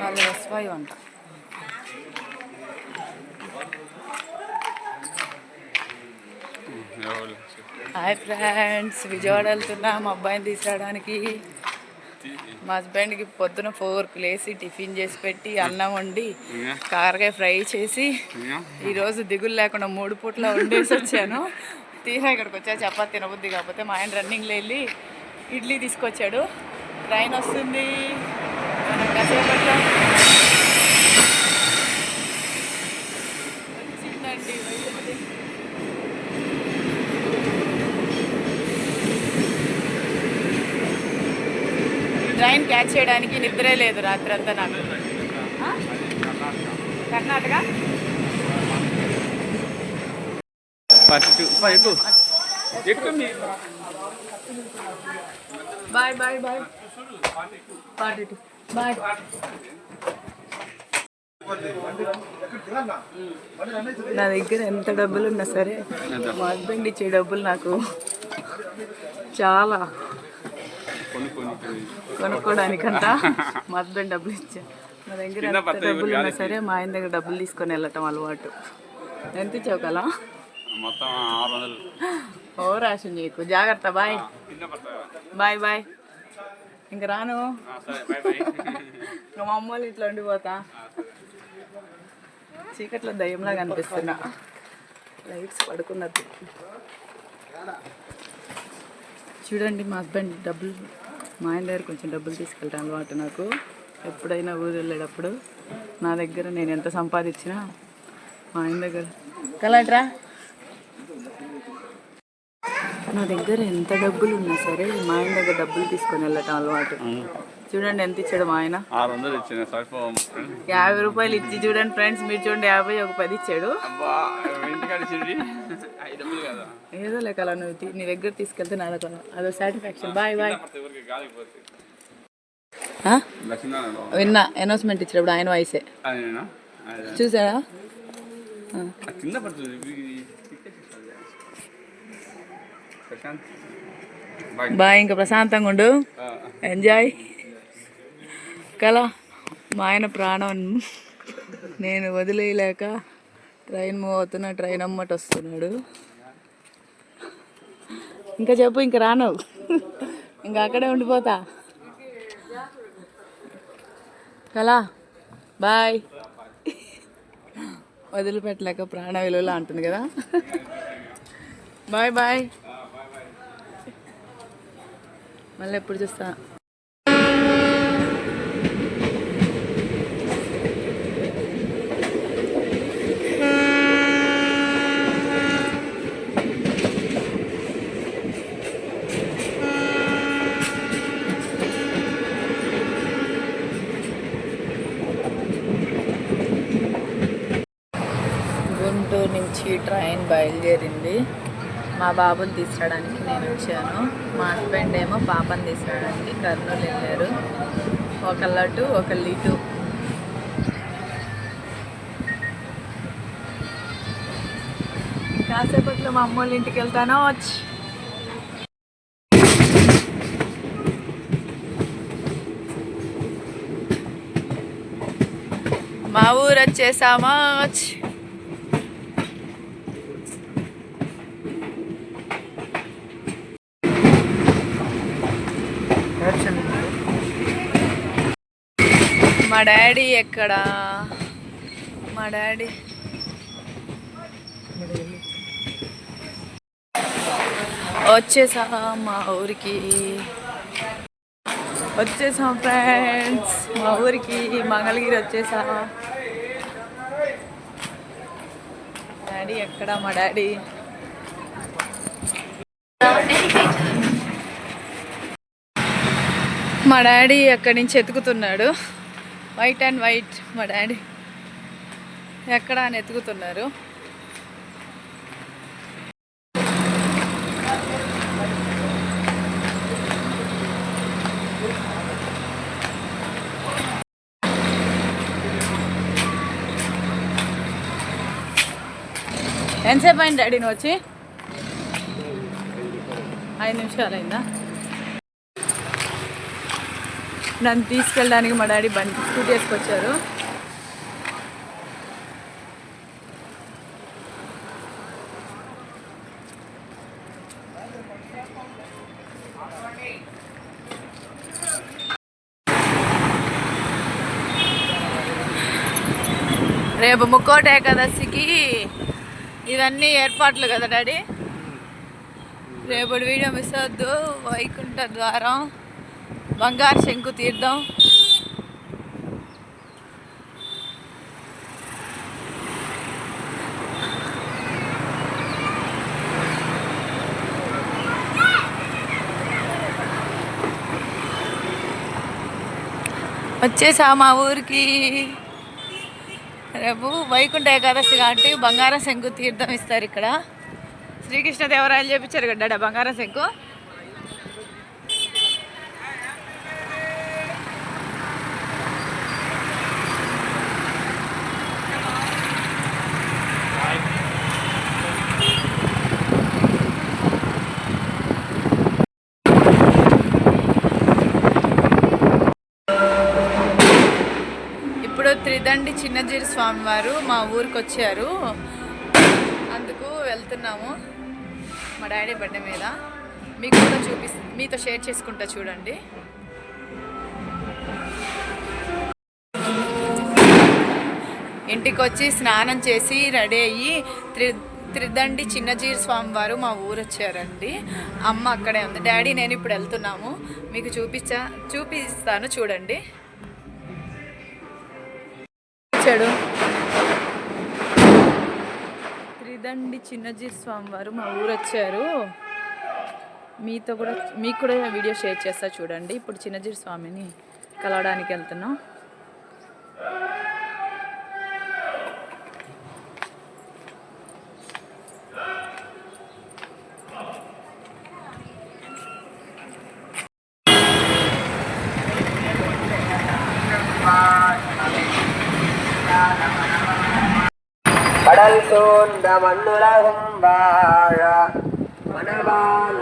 వాళ్ళు వస్తాయి వంట హాయ్ ఫ్రెండ్స్ విజయవాడ వెళ్తున్నా. మా అబ్బాయిని తీసుకురావడానికి మా హస్బెండ్కి పొద్దున ఫోర్కి లేసి టిఫిన్ చేసి పెట్టి అన్నం వండి కారకాయ ఫ్రై చేసి ఈరోజు దిగులు లేకుండా మూడు పూట్ల వండేసి వచ్చాను. తీరా ఇక్కడికి వచ్చా చపాతి తినబుద్ది కాకపోతే మా ఆయన రన్నింగ్లో వెళ్ళి ఇడ్లీ తీసుకొచ్చాడు. ట్రైన్ వస్తుంది. మనం కాసేపట్లో వచ్చిందండి ట్రైన్ క్యాచ్ చేయడానికి నిద్రే లేదు రాత్రి అంతా నాకు కర్ణాటక? ఫస్ట్ ఎక్కువ ఎక్కువ bye bye bye forty two bye నా దగ్గర ఎంత డబ్బులు ఉన్నా సరే మా హస్బెండ్ ఇచ్చే డబ్బులు నాకు చాలా కొనుక్కోడానికంతా మా హస్బెండ్ డబ్బులు ఇచ్చా. నా దగ్గర ఎంత డబ్బులు ఉన్నా సరే మా ఆయన దగ్గర డబ్బులు తీసుకొని వెళ్ళటం అలవాటు. ఎంత ఇచ్చావు కదా మొత్తం ఆరు వందలు. ఓ రాసిన నీకు. జాగ్రత్త బాయ్. Bye bye. ఇంక రాను. ఇంకా మా అమ్మ వాళ్ళ ఇంట్లో ఉండిపోతా. చీకట్లో దయ్యంలా కనిపిస్తున్నా లైట్స్ పడుకున్నది చూడండి మా హస్బెండ్ డబ్బులు మా ఆయన దగ్గర కొంచెం డబ్బులు తీసుకెళ్తాను అలవాటు నాకు. ఎప్పుడైనా ఊరు వెళ్ళేటప్పుడు నా దగ్గర నేను ఎంత సంపాదించినా మా ఆయన దగ్గర. కలాట్రా? నా దగ్గర ఎంత డబ్బులు ఉన్నా సరే మా ఆయన దగ్గర డబ్బులు తీసుకొని వెళ్ళటం అలవాటు. చూడండి ఎంత ఇచ్చాడు మా ఆయన. ఆరు వందలు ఇచ్చిన సరిపోం యాభై రూపాయలు ఇచ్చి చూడండి ఫ్రెండ్స్ మీరు చూడండి యాభై ఒక పది ఇచ్చాడు. ఏదో లేక అలా నువ్వు నీ దగ్గర తీసుకెళ్తే నా దగ్గర అదో సాటిస్ఫాక్షన్ బాయ్ బాయ్ విన్నా అనౌన్స్మెంట్ ఇచ్చినప్పుడు ఆయన వాయిసే. చూసారా బాయ్ ఇంకా ప్రశాంతంగా ఉండు. ఎంజాయ్ కలా మా ఆయన ప్రాణం. నేను వదిలేయలేక ట్రైన్ మూవ్ అవుతున్నా ట్రైన్ అమ్మట వస్తున్నాడు. ఇంకా చెప్పు ఇంకా రాను. ఇంకా అక్కడే ఉండిపోతా. కలా బాయ్. వదిలిపెట్టలేక ప్రాణ విలువలా అంటుంది కదా. Bye bye. మళ్ళీ ఎప్పుడు చూస్తా. గుంటూరు నుంచి ట్రైన్ బయలుదేరింది. మా బాబుని తీసుకురావడానికి నేను వచ్చాను. మా హస్బెండ్ ఏమో పాపని తీసుకురావడానికి కర్నూలు వెళ్ళారు. ఒకళ్ళు అటు ఒకళ్ళు ఇటు కాసేపట్లో మా అమ్మ వాళ్ళ ఇంటికి వెళ్తాను? వచ్చి. మా ఊరు వచ్చేసామా? వచ్చి మా డాడీ ఎక్కడ? మా డాడీ. వచ్చేసా మా ఊరికి. వచ్చేసాం ఫ్రెండ్స్ మా ఊరికి. మంగళగిరి వచ్చేసా. డాడీ ఎక్కడ? మా డాడీ. మా డాడీ అక్కడి నుంచి ఎతుకుతున్నాడు? వైట్ అండ్ వైట్ మా డాడీ. ఎక్కడ అని ఎతుకుతున్నారు. ఎంతసేపు అయింది డాడీ నువ్వు వచ్చి? ఐదు నిమిషాలు అయిందా? నన్ను తీసుకెళ్ళడానికి మా డాడీ బండి స్కూటీ వేసుకొచ్చారు రేపు ముక్కోట ఏకాదశికి ఇవన్నీ ఏర్పాట్లు కదా డాడీ? రేపటి వీడియో మిస్ అవద్దు వైకుంఠ ద్వారం బంగారు శంకు తీర్థం. వచ్చేసా మా ఊరికి. రేపు వైకుంఠ ఏకాదశి కాబట్టి బంగారం శంకు తీర్థం ఇస్తారు ఇక్కడ. శ్రీకృష్ణదేవరాయలు చేపించారు కదా బంగారం శంకు. త్రిదండి చిన్నజీరి స్వామి వారు మా ఊరికి వచ్చారు అందుకు వెళ్తున్నాము మా డాడీ బండి మీద. మీకు కూడా చూపి మీతో షేర్ చేసుకుంటా చూడండి. ఇంటికి వచ్చి స్నానం చేసి రెడీ అయ్యి త్రి త్రిదండి చిన్నజీరి స్వామి వారు మా ఊరు వచ్చారండి అమ్మ అక్కడే ఉంది. డాడీ నేను ఇప్పుడు వెళ్తున్నాము. మీకు చూపించా చూపిస్తాను చూడండి. చేశాడు త్రిదండి చిన్నజీ స్వామి వారు మా ఊరు వచ్చారు మీతో కూడా మీకు కూడా వీడియో షేర్ చేస్తా చూడండి. ఇప్పుడు చిన్నజీ స్వామిని కలవడానికి వెళ్తున్నాం. கடல் சோர்ந்த மண்ணுலகும் வாழ மணவாள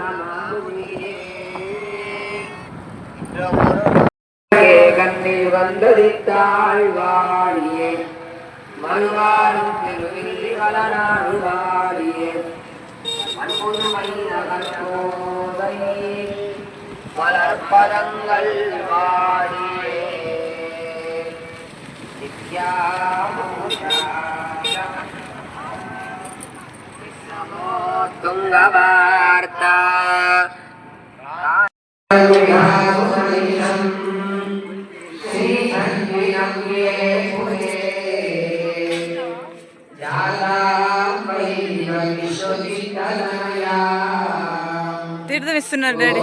கண்ணில் வந்ததித்தாள் வாழியே மறுவாரும் திருவில்லி கலனாடு வாழியே மண்புதுமைநகர்கோதை மலர்பதங்கள் வாழியே తుంగవార్త తీర్థం ఇస్తున్నారు డాడీ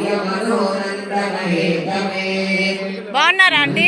బాగున్నారా ఆంటీ?